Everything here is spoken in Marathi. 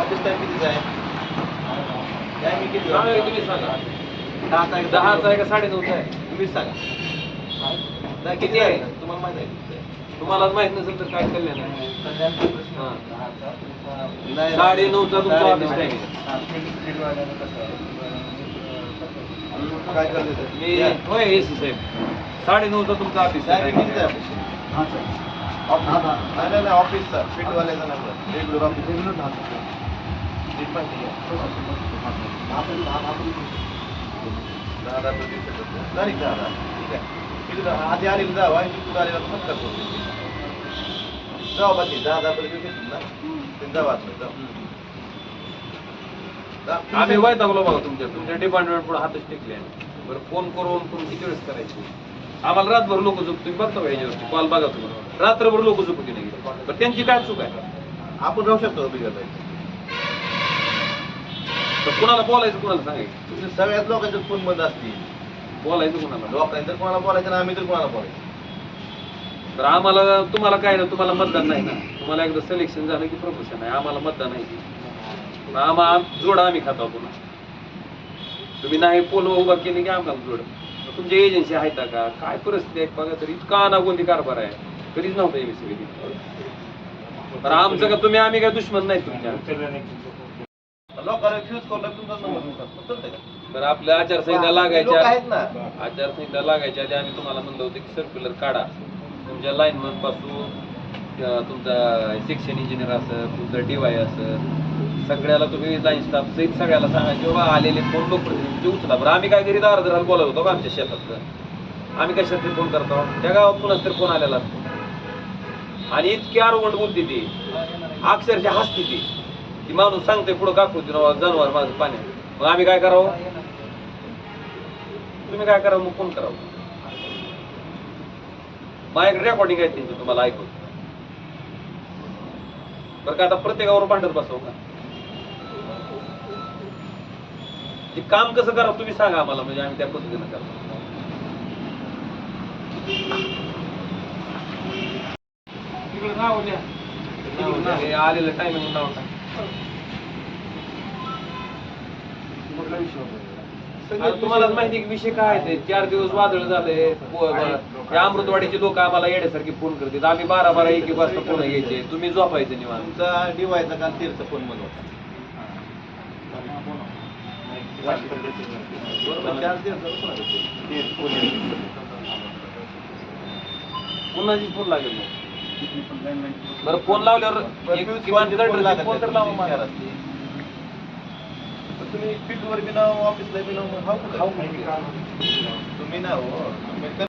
ऑफिस टाइम कितीचा आहे? टायमिंग किती? सांगा की तुम्ही सांगा. दहाचा आहे का दहाचा आहे का साडेनऊचा आहे? तुम्हीच सांगा. दहा किती आहे? तुम्हाला माहिती आहे किती आहे? तुम्हाला माहीत नसेल तर काय आहे हा. नाही, साडे नऊचा तुमचा साडे ऑफिस नऊ. टाइम काय करते? मी. होय एसी साहेब. साडे नऊचा तुमचा ऑफिस टायमिंग आहे. ऑफिस नाही नाही नाही ऑफिसचा फिटवाल्याचा नंबर रेग्युलर ऑफिस सीट पण ठीक आहे. दहा दहा प्रति. तारीख दहा दहा ठीक आहे किती दहा आधी आलेलं जावं. आणि पुढे आलेला मग करतो. जाऊ बाकी. दहा दहा प्रति घेतील ना. ते जाऊ. आम्ही वैतागलो बघा तुमच्या. तुमच्या डिपार्टमेंट पुढे हातच टेकले. बरं फोन करून करून किती वेळेस करायची? आम्हाला रातभर लोक झोप तुम्ही बघता का याच्यावरती कॉल बघा तुम्ही. रात्रभर लोक झोपती नाही? बरं त्यांची काय चूक आहे? आपण राहू शकतो नाही तर कुणाला बोलायचं कुणाला सांगायचं? तुमच्या सगळ्याच लोकांचे फोन बंद असतील. बोलायचं कुणाला? लोकांनी तर कोणाला बोलायचं ना आम्ही तर कोणाला बोलायचं. तर आम्हाला तुम्हाला काय ना तुम्हाला मतदान नाही ना? तुम्हाला एकदा सिलेक्शन झालं की प्रमोशन आहे आम्हाला मतदान आहे की आम्हा जोडा आम्ही खातो पुन्हा तुम्ही नाही पोल उभा केले की आम्हाला जोड. मग तुमची एजन्सी आहेत का? काय परिस्थिती आहे? बघा तर इतका अनागोंदी कारभार आहे. कधीच नव्हता एबीसी तर आमचं का तुम्ही आम्ही काय दुश्मन नाही तुमच्या. लोकांना फ्यूज करून तुमचा नंबर चालतंय का? तर आपल्या आचारसंहिता लागायच्या आचारसंहिता लागायच्या आधी आम्ही तुम्हाला म्हणलं होतं की सर्क्युलर काढा. तुमच्या लाईनमनपासून तुमचा सेक्शन इंजिनियर असं तुमचं डीवाय असं सगळ्याला तुम्ही लाईन स्टाफ सहित सगळ्याला सांगा की बाबा आलेले फोन लोकप्रतिनिधी उचला बरं. आम्ही काय घरी दार बोलत होतो का आमच्या शेतात. आम्ही कशात फोन करतो? त्या गावात पुन्हा तरी फोन आलेला असतो. आणि इतकी आरोगंड बोलते ती. अक्षरशः हसते ती. ती माणूस सांगते पुढं काकू जनावर माझं पाण्यात मग आम्ही काय करावं? तुम्ही काय करावं? मग फोन करावं. माझ्याकडे रेकॉर्डिंग आहे त्यांची तुम्हाला ऐकून. बरं का आता प्रत्येकावर भांडत बसव का? ते काम कसं करा तुम्ही सांगा आम्हाला म्हणजे आम्ही त्या पद्धतीनं करतो. हे आलेलं टायमिंग नाव टाक. आता तुम्हाला माहिती आहे की विषय काय आहे ते? चार दिवस वादळ झाले पो- हे अमृतवाडीचे लोक आम्हाला येण्यासारखे फोन करतात. आम्ही बारा बारा एक एक वाजता फोन घ्यायचे. तुम्ही झोपायचे निवांत. तुमचा डिवायचा काल तेरचा फोन होता पुन्हा फोन लागेल मग. बरं फोन लावल्यावर एक दंड लागत फोन तर लावा. पण तुम्ही फील्डवर बी नाव ऑफिसला बी नाव कुठं? तुम्ही ना हो